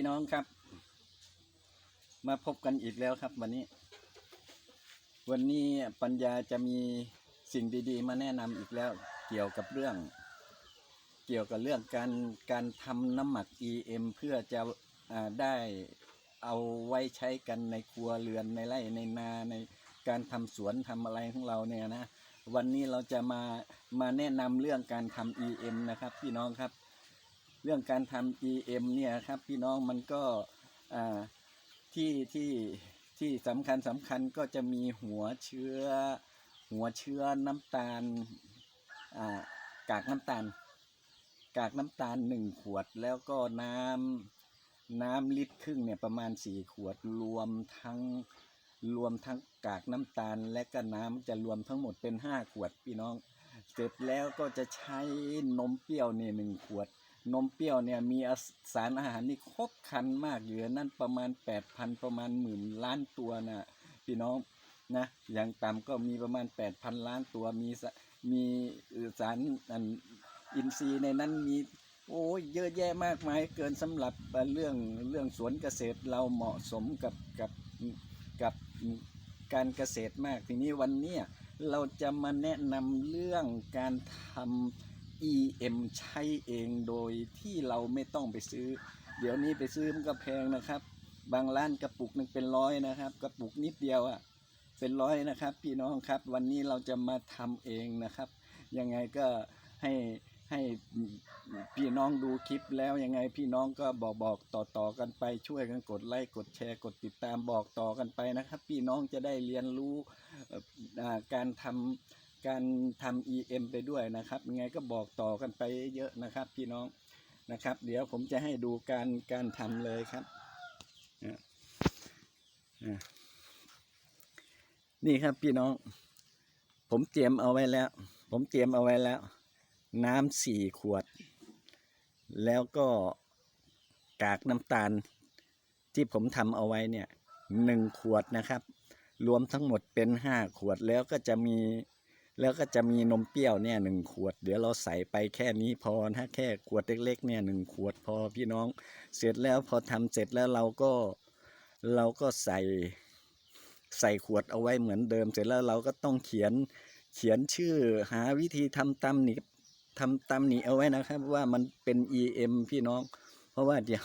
พี่น้องครับ มาพบกันอีกแล้วครับ วันนี้ วันนี้ปัญญาจะมีสิ่งดี ๆ มาแนะนำอีกแล้ว เกี่ยวกับเรื่อง เกี่ยวกับเรื่องการการทำน้ำหมัก EM เพื่อจะอ่าได้เอาไว้ใช้กันในครัวเรือนในไร่ในนาในการทำสวนทำอะไรของเราเนี่ยนะวันนี้เราจะมามาแนะนำเรื่องการทำ EM นะครับ พี่น้องครับ เรื่องการทำ EM เนี่ยครับพี่น้องมันก็ที่ที่ที่สำคัญสำคัญก็จะมีหัวเชื้อ หัวเชื้อน้ำตาลกากน้ำตาล กากน้ำตาลหนึ่งขวดแล้วก็น้ำน้ำลิตรครึ่งเนี่ยประมาณสี่ขวดรวมทั้งรวมทั้งกากน้ำตาลและก็น้ำจะรวมทั้งหมดเป็นห้าขวดพี่น้อง เสร็จแล้วก็จะใช้นมเปรี้ยวเนี่ยหนึ่งขวด นมเปรี้ยวเนี่ยมีสารอาหารนี่ครบครันมากอยู่นั่นประมาณ 8,000 ประมาณหมื่นล้านตัวนะพี่น้องนะอย่างต่ำก็มีประมาณ 8,000 ล้านตัวมีสะมีสารอินทรีย์ในนั้นมีโอ้ยเยอะแยะมากมายเกินสำหรับเรื่องเรื่องสวนเกษตรเราเหมาะสมกับกับกับการเกษตรมากทีนี้วันนี้เราจะมาแนะนำเรื่องการทำ EM ใช้เองโดยที่เราไม่ต้องไปซื้อ เดี๋ยวนี้ไปซื้อมันก็แพงนะครับ บางร้านกระปุกหนึงเป็นร้อยนะครับ กระปุกนิดเดียวอะ่ะเป็นร้อยนะครับ พี่น้องครับวันนี้เราจะมาทำเองนะครับ ยังไงก็ให้ให้พี่น้องดูคลิปแล้วยังไงพี่น้องก็บอกบอกต่อต่อกันไปช่วยกันกดไลค์กดแชร์กดติดตามบอกต่อกันไปนะครับ พี่น้องจะได้เรียนรู้การทำ การทำ EM ไปด้วยนะครับยังไงก็บอกต่อกันไปเยอะนะครับ พี่น้องนะครับ เดี๋ยวผมจะให้ดูการการทำเลยครับนี่ครับพี่น้อง ผมเตรียมเอาไว้แล้ว ผมเตรียมเอาไว้แล้ว น้ำสี่ขวด แล้วก็กากน้ำตาล ที่ผมทำเอาไว้เนี่ยหนึ่งขวดนะครับ รวมทั้งหมดเป็นห้าขวดแล้วก็จะมี แล้วก็จะมีนมเปรี้ยวเนี่ยหนึ่งขวด เดี๋ยวเราใส่ไปแค่นี้พอนะแค่ขวดเล็กๆเนี่ยหนึ่งขวดพอพี่น้อง เสร็จแล้วพอทำเสร็จแล้วเราก็เราก็ใส่ใส่ขวดเอาไว้เหมือนเดิม เสร็จแล้วเราก็ต้องเขียนเขียนชื่อหาวิธีทำตำหนิทำตำหนิเอาไว้นะครับ ว่ามันเป็น EM พี่น้อง เพราะว่าเดี๋ยว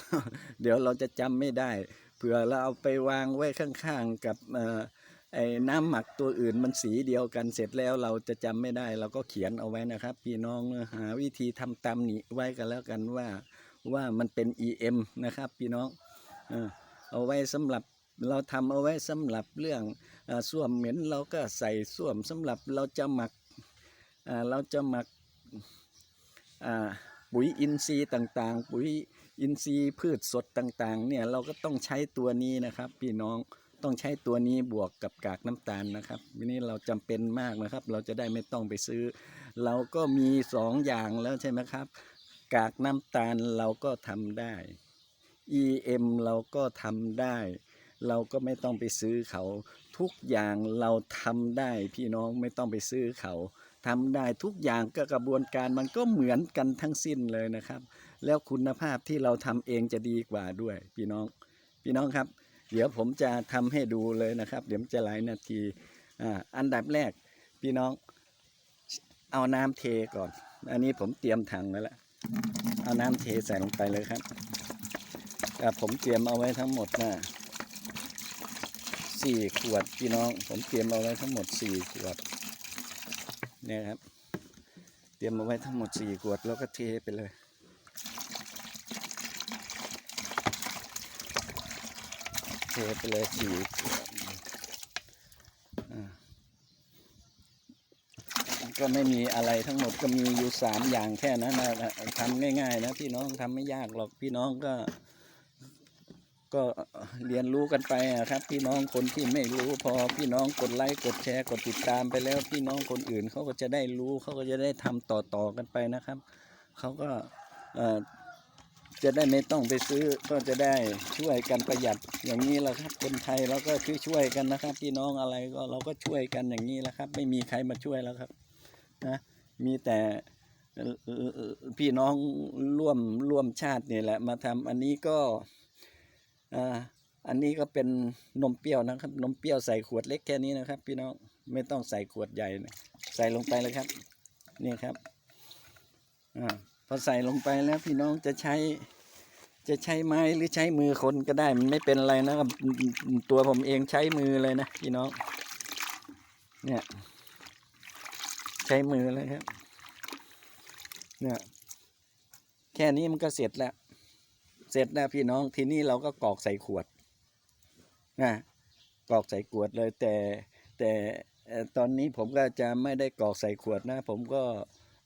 เดี๋ยวเราจะจำไม่ได้เผื่อเราเอาไปวางไว้ข้างๆกับเอ่อ ไอ้น้ำหมักตัวอื่นมันสีเดียวกันเสร็จแล้วเราจะจำไม่ได้เราก็เขียนเอาไว้นะครับ พี่น้องหาวิธีทำตามนี้ไว้กันแล้วกันว่าว่ามันเป็น EM นะครับ พี่น้องเอาไว้สำหรับเราทำเอาไว้สำหรับเรื่องอส้วมเหม็นเราก็ใส่ส้วมสำหรับเราจะหมักเราจะหมักปุ๋ยอินทรีย์ต่างๆ ปุ๋ยอินทรีย์พืชสดต่างๆเนี่ยเราก็ต้องใช้ตัวนี้นะครับ พี่น้อง ต้องใช้ตัวนี้บวกกับกากน้ำตาลนะครับทีนี้เราจำเป็นมากนะครับ เราจะได้ไม่ต้องไปซื้อ เราก็มีสองอย่างแล้วใช่ไหมครับ กากน้ำตาลเราก็ทำได้ EM เราก็ทำได้ เราก็ไม่ต้องไปซื้อเขาทุกอย่างเราทำได้พี่น้องไม่ต้องไปซื้อเขาทำได้ทุกอย่างก็กระบวนการมันก็เหมือนกันทั้งสิ้นเลยนะครับ แล้วคุณภาพที่เราทำเองจะดีกว่าด้วย พี่น้อง พี่น้องครับ เดี๋ยวผมจะทำให้ดูเลยนะครับ เดี๋ยวจะหลายนาทีอันดับแรกพี่น้องเอาน้ำเทก่อน อันนี้ผมเตรียมถังไว้แล้วเอาน้ำเทใส่ลงไปเลยครับอ่ผมเตรียมเอาไว้ทั้งหมดนะสี่ขวดพี่น้อง ผมเตรียมเอาไว้ทั้งหมดสี่ขวดเนี่ยครับ เตรียมเอาไว้ทั้งหมดสี่ขวดแล้วก็เทไปเลย เทไปเลยสี่ขวดอ่าก็ไม่มีอะไรทั้งหมดก็มีอยู่สามอย่างแค่นั้นนะทำง่ายๆ นะพี่น้องทำไม่ยากหรอกพี่น้องก็ ก็เรียนรู้กันไปอะครับ พี่น้องคนที่ไม่รู้พอพี่น้องกดไลค์กดแชร์กดติดตามไปแล้ว พี่น้องคนอื่นเขาก็จะได้รู้เขาก็จะได้ทำต่อๆกันไปนะครับเขาก็เอ่อ จะได้ไม่ต้องไปซื้อก็จะได้ช่วยกันประหยัดอย่างนี้แหละครับ คนไทยเราก็ช่วยช่วยกันนะครับพี่น้องอะไรก็เราก็ช่วยกันอย่างนี้แหละครับ ไม่มีใครมาช่วยแล้วครับนะมีแต่พี่น้องร่วมร่วมชาตินี่แหละ มาทำอันนี้ก็อันนี้ก็เป็นนมเปรี้ยวนะครับ นมเปรี้ยวใส่ขวดเล็กแค่นี้นะครับ พี่น้องไม่ต้องใส่ขวดใหญ่ใส่ลงไปเลยครับ นี่ครับอพอใส่ลงไปแล้วพี่น้องจะใช้ จะใช้ไม้หรือใช้มือคนก็ได้มันไม่เป็นอะไรนะครับ ตัวผมเองใช้มือเลยนะพี่น้อง เนี่ย ใช้มือเลยครับ เนี่ย แค่นี้มันก็เสร็จแล้ว เสร็จแล้วพี่น้อง ทีนี้เราก็กรอกใส่ขวดนะกรอกใส่ขวดเลยแต่แต่ตอนนี้ผมก็จะไม่ได้กรอกใส่ขวดนะ ผมก็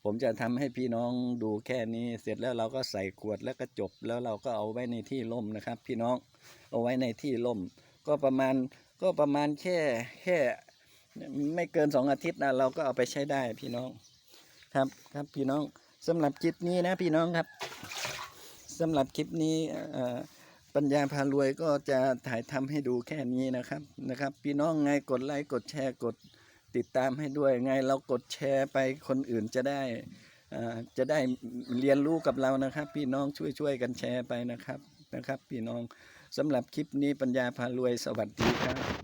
ผมจะทำให้พี่น้องดูแค่นี้ เสร็จแล้วเราก็ใส่ขวดแล้วก็จบ แล้วเราก็เอาไว้ในที่ร่มนะครับ พี่น้องเอาไว้ในที่ร่ม ก็ประมาณก็ประมาณแค่แค่ไม่เกินสองอาทิตย์นะเราก็เอาไปใช้ได้พี่น้องครับครับพี่น้องสำหรับคลิปนี้นะพี่น้องครับสำหรับคลิปนี้ปัญญาพารวยก็จะถ่ายทำให้ดูแค่นี้นะครับนะครับ พี่น้องไงกดไลค์กดแชร์กด ติดตามให้ด้วยไงเรากดแชร์ไปคนอื่นจะได้จะได้เรียนรู้กับเรานะครับ พี่น้องช่วยๆกันแชร์ไปนะครับนะครับ พี่น้องสำหรับคลิปนี้ปัญญาพารวยสวัสดีครับ